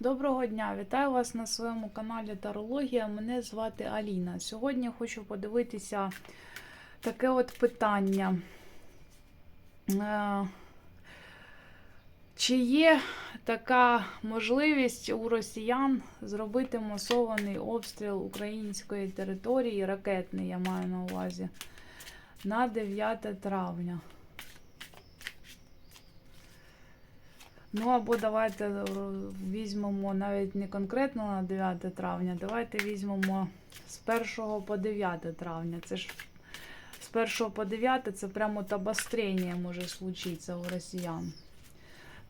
Доброго дня! Вітаю вас на своєму каналі Тарологія. Мене звати Аліна. Сьогодні хочу подивитися таке от питання. Е, Чи є така можливість у росіян зробити масований обстріл української території, ракетний, я маю на увазі, на 9 травня? Ну або давайте е, візьмемо навіть не конкретно на 9 травня, давайте візьмемо з 1 по 9 травня. Це ж з 1 по 9 це прямо от обострення може случитися у росіян.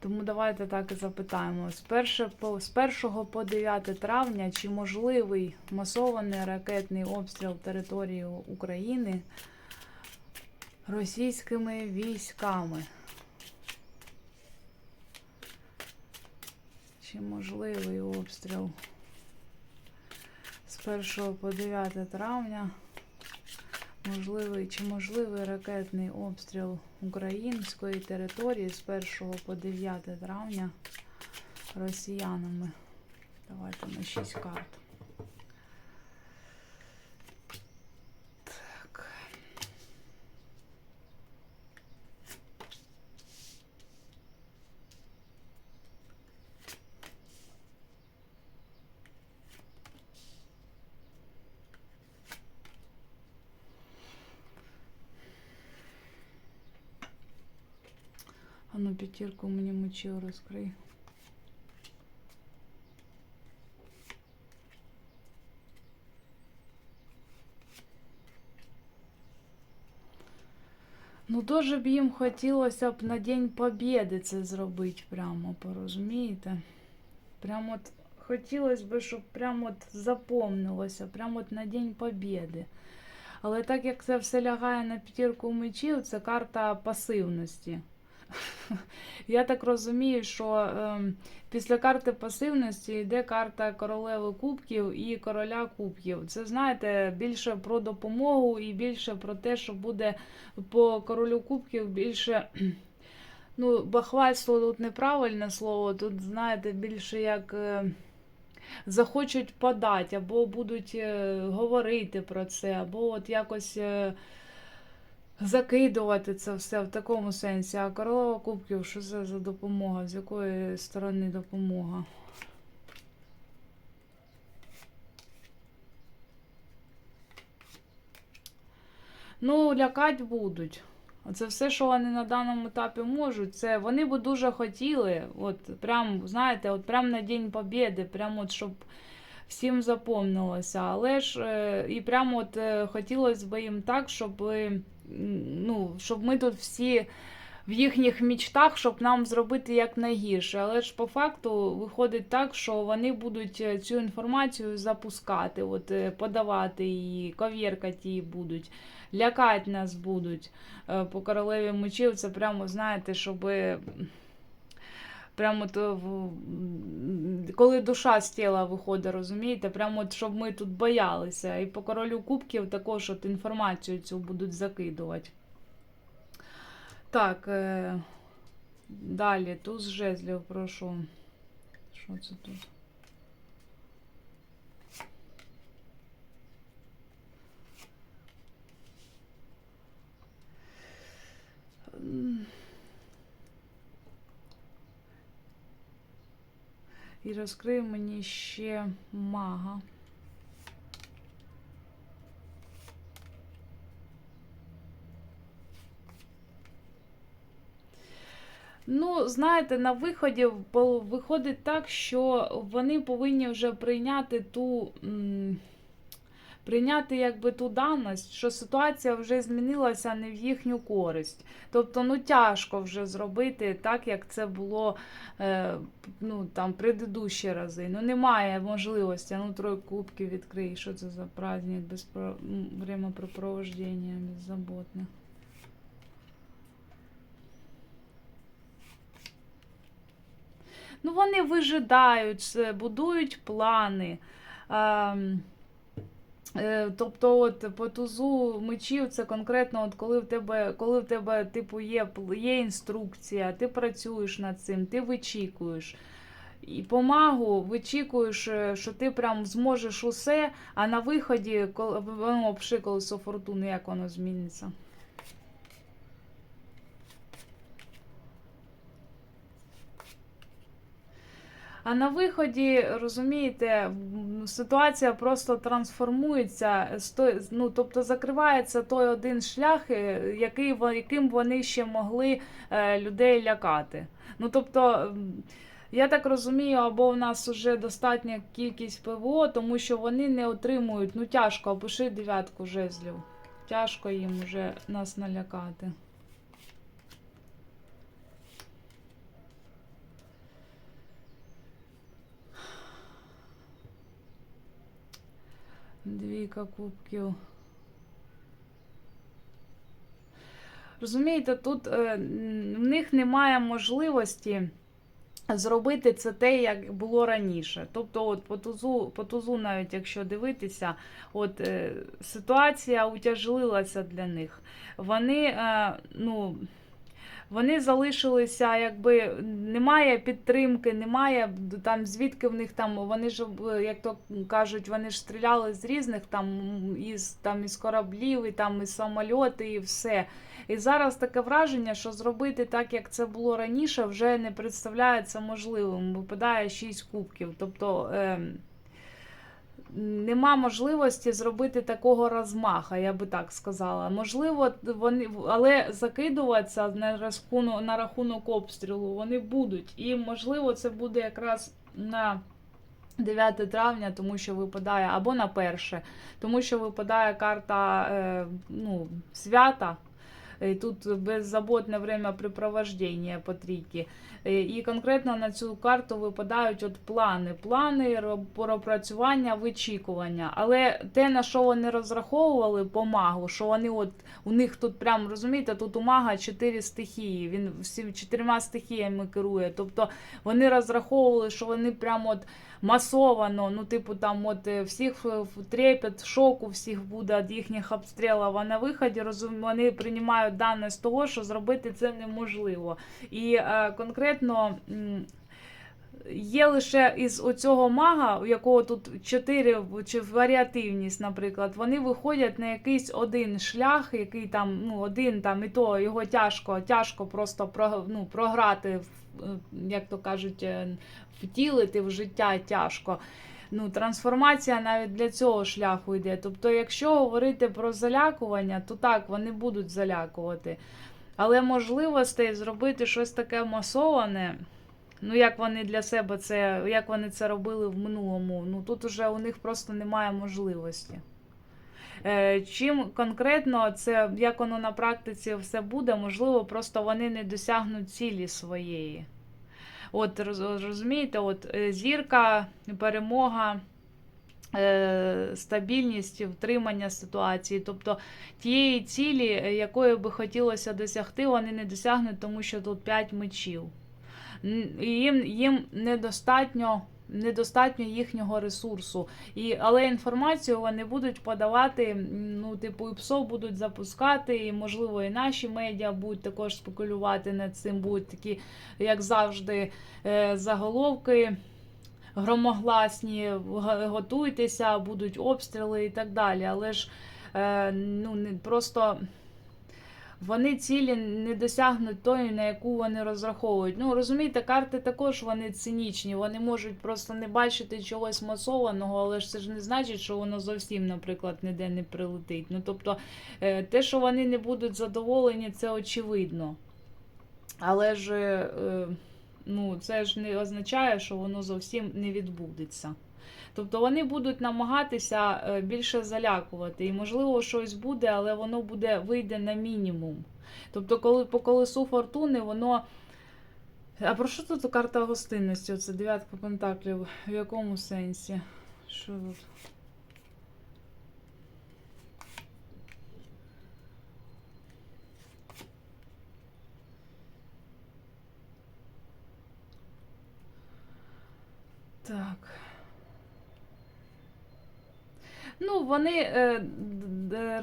Тому давайте так і запитаємо. З 1 по, з 1 по 9 травня чи можливий масований ракетний обстріл території України російськими військами? Чи можливий обстріл з 1 по 9 травня? Можливий чи можливий ракетний обстріл української території з 1 по 9 травня росіянами? Давайте на 6 карт. А ну п'ятірку мені мочив розкрий. Ну, дуже б їм хотілося б на День Побєди це зробити прямо, порозумієте? Прямо от хотілося б, щоб прямо от запомнилося, прямо от на День Побєди. Але так як це все лягає на п'ятірку мечів, це карта пасивності. Я так розумію, що ем, після карти пасивності йде карта королеви кубків і короля кубків. Це, знаєте, більше про допомогу і більше про те, що буде по королю кубків більше. Ну, бахвальство тут неправильне слово, тут, знаєте, більше як е, захочуть подати, або будуть е, говорити про це, або от якось. Закидувати це все в такому сенсі. А королева кубків, що це за допомога? З якої сторони допомога? Ну, лякати будуть. Оце все, що вони на даному етапі можуть, це вони б дуже хотіли, от прям, знаєте, от прям на День Побєди, прям от щоб всім запомнилося. Але ж е, і прямо от е, хотілося б їм так, щоб, е, ну, щоб ми тут всі в їхніх мічтах, щоб нам зробити якнайгірше. Але ж по факту виходить так, що вони будуть е, цю інформацію запускати, от, е, подавати її, ковіркати її будуть, лякати нас будуть. Е, По королеві мечів це прямо, знаєте, щоби. Прямо то коли душа з тіла виходить, розумієте? Прямо от, щоб ми тут боялися. І по королю кубків також от інформацію цю будуть закидувати. Так, е... далі, туз жезлів, прошу. Що це тут? М. І розкрив мені ще мага. Ну, знаєте, на виході виходить так, що вони повинні вже прийняти ту. Прийняти якби ту даність, що ситуація вже змінилася не в їхню користь. Тобто, ну тяжко вже зробити так, як це було е, ну, там, предыдущі рази. Ну, немає можливості. Ну, тройку кубків відкрий. Що це за праздник без про... времяпрепровождення беззаботне. Ну, вони вижидають, будують плани. Е, Тобто, от по тузу мечів це конкретно, от коли в тебе, коли в тебе типу є, є інструкція, ти працюєш над цим, ти вичікуєш. і помагу, вичікуєш, е, що ти прям зможеш усе, а на виході, коли воно пши колесо фортуни, як воно зміниться. А на виході, розумієте, ситуація просто трансформується, ну, тобто закривається той один шлях, е, який, яким вони ще могли е, людей лякати. Ну, тобто, я так розумію, або в нас вже достатня кількість ПВО, тому що вони не отримують, ну тяжко, опиши дев'ятку жезлів. Тяжко їм вже нас налякати. Двійка кубків. Розумієте, тут е, в них немає можливості зробити це те, як було раніше. Тобто, от по тузу, по тузу, навіть якщо дивитися, от е, ситуація утяжелилася для них. Вони, е, ну. Вони залишилися, якби немає підтримки, немає там звідки в них там. Вони ж як то кажуть, вони ж стріляли з різних там із там із кораблів, і там із самольоти, і все. І зараз таке враження, що зробити так, як це було раніше, вже не представляється можливим. Випадає 6 кубків. Тобто е, нема можливості зробити такого розмаха, я би так сказала. Можливо, вони, але закидуватися на рахунок, на рахунок обстрілу вони будуть. І можливо, це буде якраз на. 9 травня, тому що випадає, або на перше, тому що випадає карта е, ну, свята. І Тут беззаботне времяпрепровождення по трійки. Е, І конкретно на цю карту випадають от плани. Плани пропрацювання, вичікування. Але те, на що вони розраховували по магу, що вони от у них тут прям розумієте, тут у мага чотири стихії. Він всі чотирма стихіями керує. Тобто вони розраховували, що вони прям от масовано, ну, типу, там от е, всіх в трепет, шоку всіх буде від їхніх обстрілів, а на виході розум... вони приймають дані з того, що зробити це неможливо. І е, конкретно. Є лише із оцього мага, у якого тут чотири чи варіативність, наприклад, вони виходять на якийсь один шлях, який там, ну, один там, і то його тяжко, тяжко просто про- ну, програти, е, як то кажуть, е, втілити в життя тяжко. Ну, трансформація навіть для цього шляху йде. Тобто, якщо говорити про залякування, то так, вони будуть залякувати. Але можливостей зробити щось таке масоване. Ну, як вони для себе це, як вони це робили в минулому, ну тут уже у них просто немає можливості. Е, чим конкретно це, як воно на практиці все буде, можливо, просто вони не досягнуть цілі своєї. От роз- розумієте, от е, зірка, перемога, е, стабільність, втримання ситуації. Тобто тієї цілі, якої би хотілося досягти, вони не досягнуть, тому що тут 5 мечів. Їм, їм недостатньо. Недостатньо їхнього ресурсу, і але інформацію вони будуть подавати. Ну, типу, і ПСО будуть запускати, і можливо, і наші медіа будуть також спекулювати над цим. Будуть такі, як завжди, е, заголовки громогласні, готуйтеся, будуть обстріли і так далі. Але ж е, ну, просто. Вони цілі не досягнуть тої, на яку вони розраховують. Ну, розумієте, карти також вони цинічні, вони можуть просто не бачити чогось масованого, але ж це ж не значить, що воно зовсім, наприклад, ніде не прилетить. Ну, тобто, е, те, що вони не будуть задоволені, це очевидно. Але ж е, ну, це ж не означає, що воно зовсім не відбудеться. Тобто вони будуть намагатися е, більше залякувати. І, можливо, щось буде, але воно буде вийде на мінімум. Тобто, коли по колесу фортуни, воно. А про що тут карта гостинності? Оце дев'ятка пентаклів. В якому сенсі? Що тут? Так. Ну, вони, е,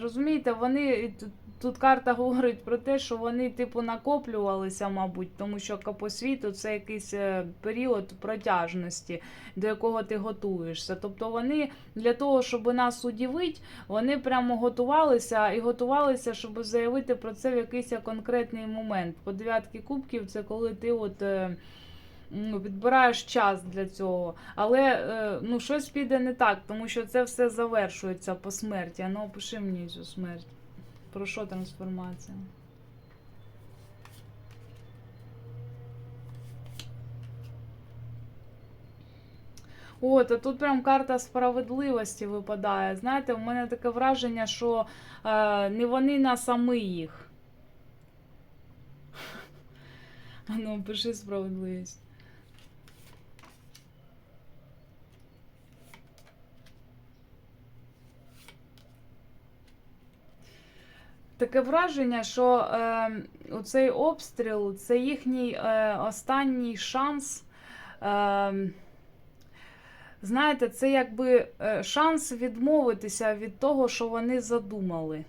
розумієте, вони т- тут карта говорить про те, що вони, типу, накоплювалися, мабуть, тому що по світу це якийсь е, період протяжності, до якого ти готуєшся. Тобто вони для того, щоб нас удивити, вони прямо готувалися і готувалися, щоб заявити про це в якийсь конкретний момент. По дев'ятки кубків це коли ти от. Відбираєш час для цього. Але е, ну, щось піде не так, тому що це все завершується по смерті. А ну опиши мені цю смерть. Про що трансформація? От, а тут прям карта справедливості випадає. Знаєте, в мене таке враження, що е, не вони нас, а ми їх. Ну, пиши справедливість. Таке враження, що е, цей обстріл це їхній е, останній шанс. Е, знаєте, це якби е, шанс відмовитися від того, що вони задумали.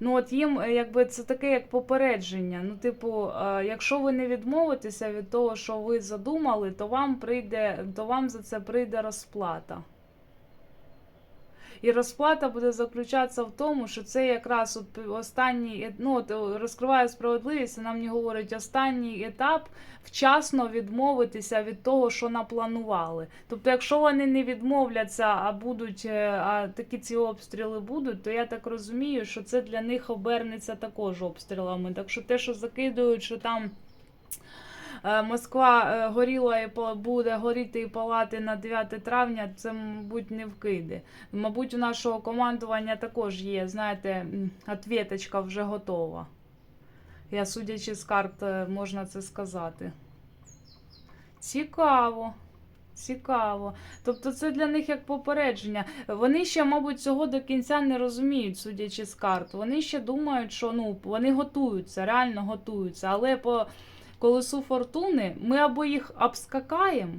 Ну, от їм, е, якби це таке як попередження. Ну, типу, е, якщо ви не відмовитеся від того, що ви задумали, то вам прийде, то вам за це прийде розплата. І розплата буде заключатися в тому, що це якраз от останній е- ну, от е, розкриває справедливість, і нам не говорить останній етап вчасно відмовитися від того, що напланували. Тобто, якщо вони не відмовляться, а будуть е, а такі ці обстріли будуть, то я так розумію, що це для них обернеться також обстрілами. Так що те, що закидують, що там. Е, Москва е, горіла і буде горіти і палати на 9 травня, це, мабуть, не вкиди. Мабуть, у нашого командування також є, знаєте, м, ответочка вже готова. Я, судячи з карт, е, можна це сказати. Цікаво. Цікаво. Тобто це для них як попередження. Вони ще, мабуть, цього до кінця не розуміють, судячи з карт. Вони ще думають, що ну, вони готуються, реально готуються. Але по колесу фортуни ми або їх обскакаємо.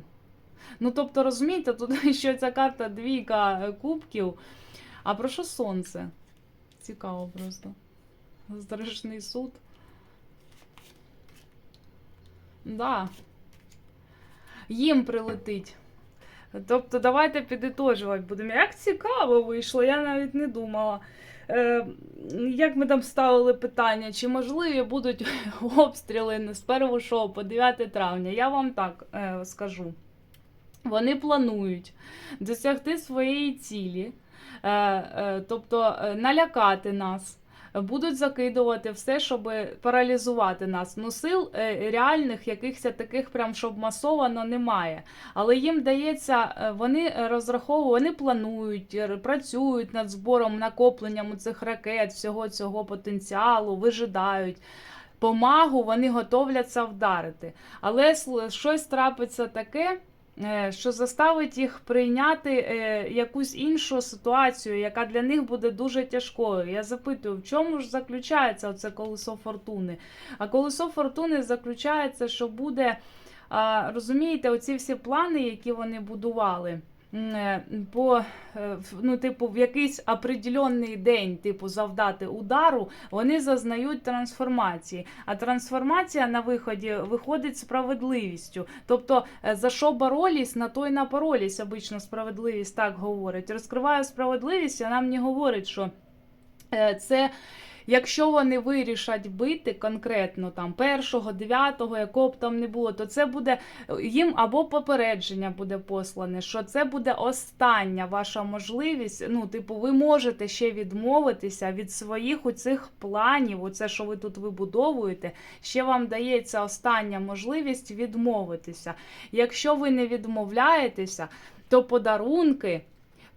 Ну, тобто, розумієте, тут ще ця карта двійка е, кубків. А про що сонце? Цікаво просто. Страшний суд. Да. Їм прилетить. Тобто, давайте підітожувати будемо. Як цікаво вийшло, я навіть не думала. Е, як ми там ставили питання, чи можливі будуть обстріли з 1 шоу по 9 травня? Я вам так е, скажу. Вони планують досягти своєї цілі, е, тобто налякати нас. Будуть закидувати все, щоб паралізувати нас. Ну, сил е, реальних, якихось таких, прям щоб масовано немає. Але їм дається, е, вони розраховують, вони планують, працюють над збором, накопленням цих ракет, всього цього потенціалу, вижидають. Помагу вони готовляться вдарити. Але щось трапиться таке, що заставить їх прийняти е, якусь іншу ситуацію, яка для них буде дуже тяжкою. Я запитую, в чому ж заключається це колесо фортуни? А колесо фортуни заключається, що буде, розумієте, оці всі плани, які вони будували. Е, По, е, ну, типу, в якийсь определенний день, типу, завдати удару, вони зазнають трансформації. А трансформація на виході виходить справедливістю. Тобто, е, за що боролись, на то й напоролись, обично справедливість так говорить. Розкриває справедливість, а нам не говорить, що це. Якщо вони вирішать бити конкретно там першого, дев'ятого, якого б там не було, то це буде їм або попередження буде послане, що це буде остання ваша можливість. Ну, типу, ви можете ще відмовитися від своїх у цих планів, оце, що ви тут вибудовуєте, ще вам дається остання можливість відмовитися. Якщо ви не відмовляєтеся, то подарунки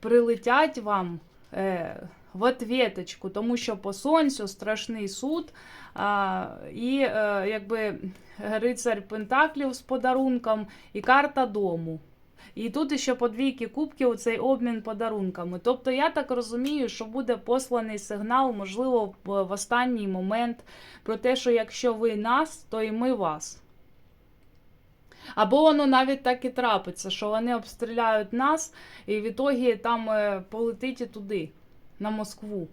прилетять вам. Е, в ответочку, тому що по сонцю страшний суд, а, і е, якби рицарь Пентаклів з подарунком, і карта дому. І тут ще по двійки кубків цей обмін подарунками. Тобто я так розумію, що буде посланий сигнал, можливо, в в останній момент про те, що якщо ви нас, то і ми вас. Або воно навіть так і трапиться, що вони обстріляють нас, і в ітогі там е, полетить і туди, на Москву.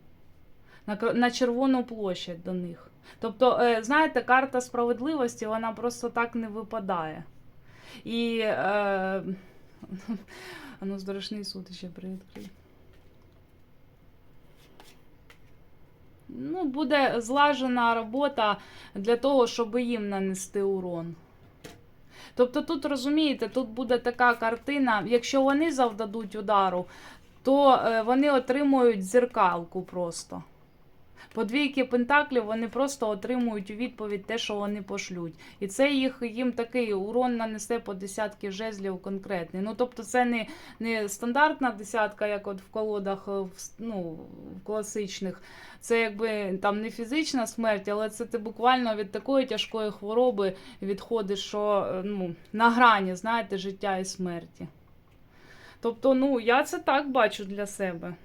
на, на Червону площадь до них. Тобто, е, знаєте, карта справедливості вона просто так не випадає. І е, ну, страшний суд ще приоткрий. Ну, буде злажена робота для того, щоб їм нанести урон. Тобто тут розумієте, тут буде така картина, якщо вони завдадуть удару, то е, вони отримують дзеркалку просто. По двійки пентаклів вони просто отримують у відповідь те, що вони пошлють. І це їх їм такий урон нанесе по десятки жезлів конкретний. Ну тобто, це не, не стандартна десятка, як от в колодах е, ну, в класичних. Це якби там не фізична смерть, але це ти буквально від такої тяжкої хвороби відходиш, що е, ну, на грані, знаєте, життя і смерті. Тобто, ну, я це так бачу для себе.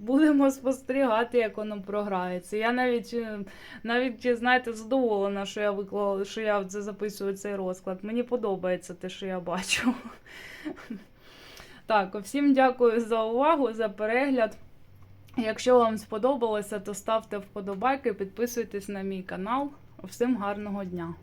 Будемо спостерігати, як воно програється. Я навіть, е, навіть знаєте, задоволена, що я виклала, що я це записую цей розклад. Мені подобається те, що я бачу. Так, всім дякую за увагу, за перегляд. Якщо вам сподобалося, то ставте вподобайки, підписуйтесь на мій канал. Всім гарного дня!